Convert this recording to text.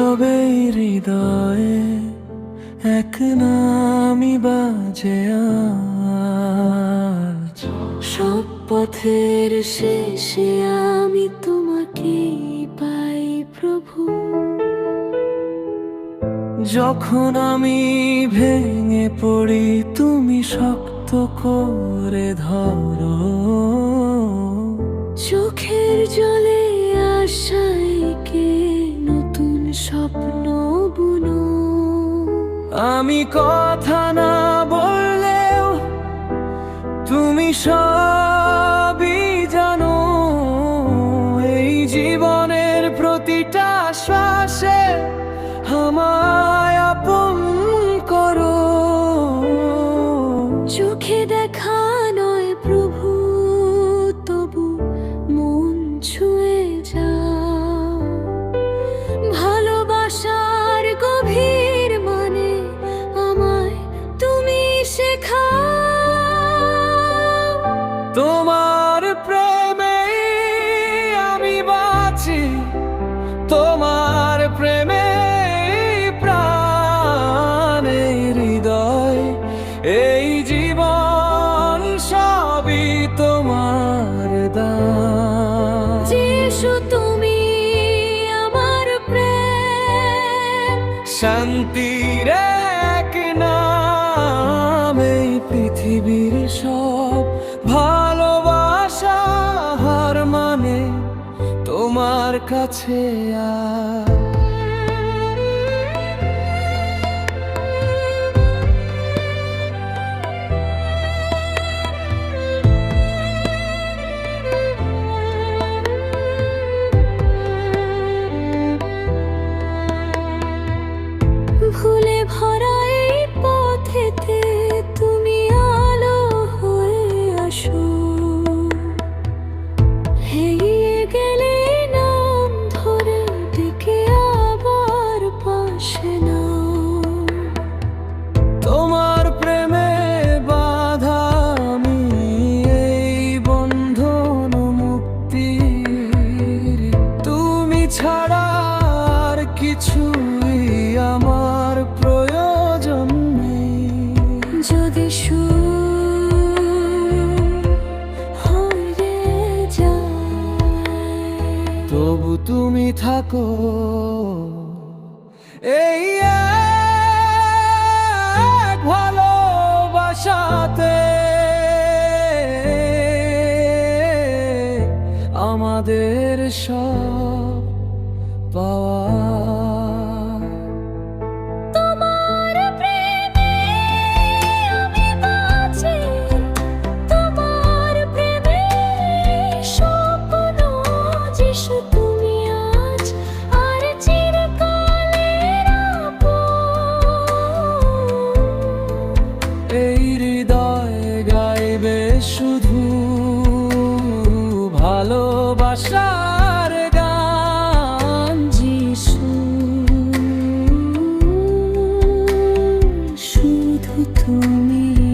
নীরবে হৃদয়ে এক নামি বাজে আজ। সব পথের শেষে আমি তোমাকে পাই প্রভু। যখন আমি ভেঙে পড়ি তুমি শক্ত করে ধরো। চোখের জলে আশায় কে স্বপ্ন বুনো। আমি কথা না বললেও তুমি সবই তুমি আমার প্রেম। শান্তির এক নাম এই পৃথিবীর সব ভালোবাসা হার মানে তোমার কাছে আর থাকো। এই ভালোবাসাতে আমাদের সব পাওয়া শুধু ভালোবাসার গান। যিশু শুধু তুমি